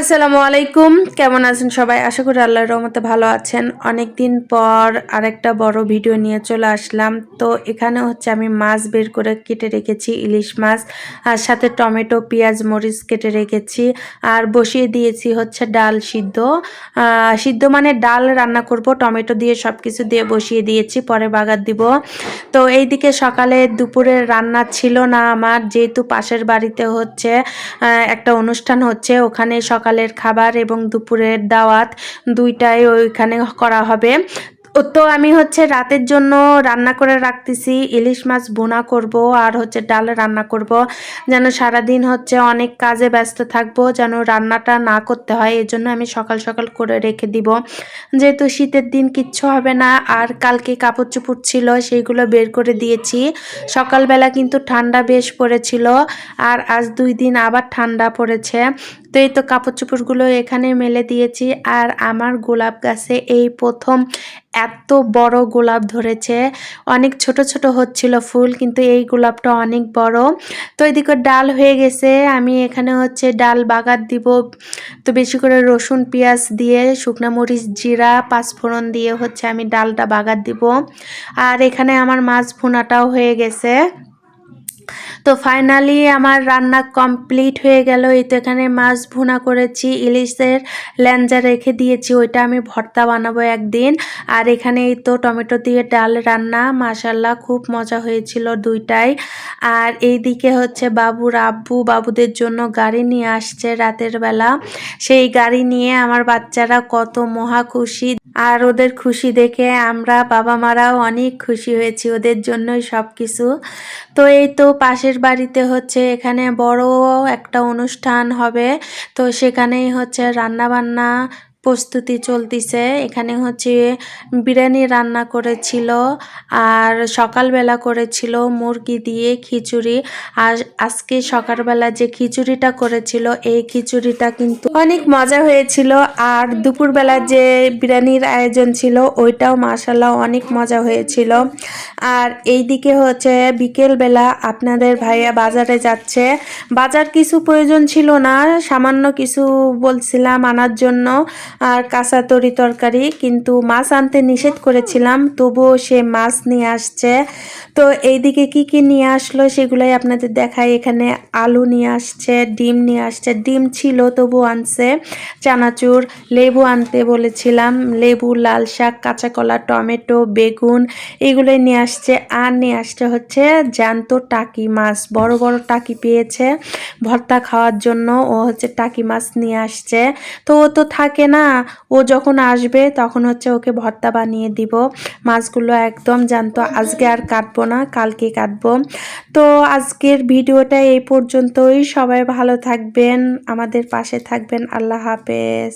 আসসালামু আলাইকুম। কেমন আছেন সবাই? আশা করি আল্লাহর রহমতে ভালো আছেন। অনেক দিন পর আরেকটা বড় ভিডিও নিয়ে চলে আসলাম। তো এখানে হচ্ছে আমি মাছ বের করে কেটে রেখেছি, ইলিশ মাছ, আর সাথে টমেটো, পেঁয়াজ, মরিচ কেটে রেখেছি। আর বসিয়ে দিয়েছি হচ্ছে ডাল সিদ্ধ। সিদ্ধ মানে ডাল রান্না করব, টমেটো দিয়ে সব কিছু দিয়ে বসিয়ে দিয়েছি, পরে বাগার দিব। তো এইদিকে সকালে দুপুরে রান্না ছিল না আমার। যেহেতু পাশের বাড়িতে হচ্ছে একটা অনুষ্ঠান হচ্ছে, ওখানে সকালের খাবার এবং দুপুরের দাওয়াত দুইটাই ওইখানে করা হবে। তো আমি হচ্ছে রাতের জন্য রান্না করে রাখতেছি, ইলিশ মাছ বোনা করব আর হচ্ছে ডাল রান্না করব। যেন সারাদিন হচ্ছে অনেক কাজে ব্যস্ত থাকব, যেন রান্নাটা না করতে হয় এই জন্য আমি সকাল সকাল করে রেখে দিব। যেহেতু শীতের দিন কিচ্ছু হবে না, আর কালকে কাপড় চুপড় ছিল সেইগুলো বের করে দিয়েছি। সকালবেলা কিন্তু ঠান্ডা বেশ পড়েছিল, আর আজ দুই দিন আবার ঠান্ডা পড়েছে। তো এই তো কাপড় চোপড়গুলো এখানে মেলে দিয়েছি। আর আমার গোলাপ গাছে এই প্রথম এত বড় গোলাপ ধরেছে। অনেক ছোট ছোট হচ্ছিল ফুল, কিন্তু এই গোলাপটা অনেক বড়। তো এদিকে ডাল হয়ে গেছে। আমি এখানে হচ্ছে ডাল বাগাত দিব। তো বেশি করে রসুন, পেঁয়াজ দিয়ে, শুকনো মরিচ, জিরা, পাঁচফোড়ন দিয়ে হচ্ছে আমি ডালটা বাগার দিব। আর এখানে আমার মাছ ভুনাটাও হয়ে গেছে। তো ফাইনালি আমার রান্না কমপ্লিট হয়ে গেল। এই তো এখানে মাছ ভুনা করেছি, ইলিশের ল্যাঞ্জা রেখে দিয়েছি, ওইটা আমি ভর্তা বানাবো একদিন। আর এখানে এই তো টমেটো দিয়ে ডাল রান্না মাশাল্লাহ খুব মজা হয়েছিল দুইটাই। আর এইদিকে হচ্ছে বাবুর আব্বু বাবুদের জন্য গাড়ি নিয়ে আসছে রাতের বেলা। সেই গাড়ি নিয়ে আমার বাচ্চারা কত মহা খুশি। আর ওদের খুশি দেখে আমরা বাবা মারাও অনেক খুশি হয়েছি ওদের জন্যই সব কিছু তো এই তো পাশের বাড়িতে হচ্ছে এখানে বড় একটা অনুষ্ঠান হবে। তো সেখানেই হচ্ছে রান্না বান্না প্রস্তুতি চলতিছে। এখানে হচ্ছে বিরিয়ানি রান্না করেছিল আর সকালবেলা করেছিল মুরগি দিয়ে খিচুড়ি। আর আজকে সকালবেলা যে খিচুড়িটা করেছিল, এই খিচুড়িটা কিন্তু অনেক মজা হয়েছিল। আর দুপুরবেলা যে বিরিয়ানির আয়োজন ছিল, ওইটাও মাসাল্লাহ অনেক মজা হয়েছিল। আর এইদিকে হচ্ছে বিকেলবেলা আপনাদের ভাইয়া বাজারে যাচ্ছে। বাজার কিছু প্রয়োজন ছিল না, সামান্য কিছু বলছিলাম আনার জন্য আর কাঁচা তরি তরকারি, কিন্তু মাছ আনতে নিষেধ করেছিলাম, তবুও সে মাছ নিয়ে আসছে। তো এইদিকে কি কি নিয়ে আসলো সেগুলাই আপনাদের দেখাই। এখানে আলু নিয়ে আসছে, ডিম নিয়ে আসছে, ডিম ছিল তবু আনছে। চানাচুর, লেবু আনতে বলেছিলাম, লেবু, লাল শাক, কাঁচা কলা, টমেটো, বেগুন, এগুলোই নিয়ে আসছে, আর নিয়ে আসছে হচ্ছে জ্যান্ত টাকি মাছ। বড় বড় টাকি পেয়েছে ভর্তা খাওয়ার জন্য। ও হচ্ছে টাকি মাছ নিয়ে আসছে। তো ও তো থাকে না। ও যখন আসবে তখন হচ্ছে ওকে ভর্তা বানিয়ে দিব। মাছগুলো একদম জ্যান্ত। আজকে আর কাটবো না, কালকে কাটবো। তো আজকের ভিডিওটা এই পর্যন্তই। সবাই ভালো থাকবেন, আমাদের পাশে থাকবেন। আল্লাহ হাফেজ।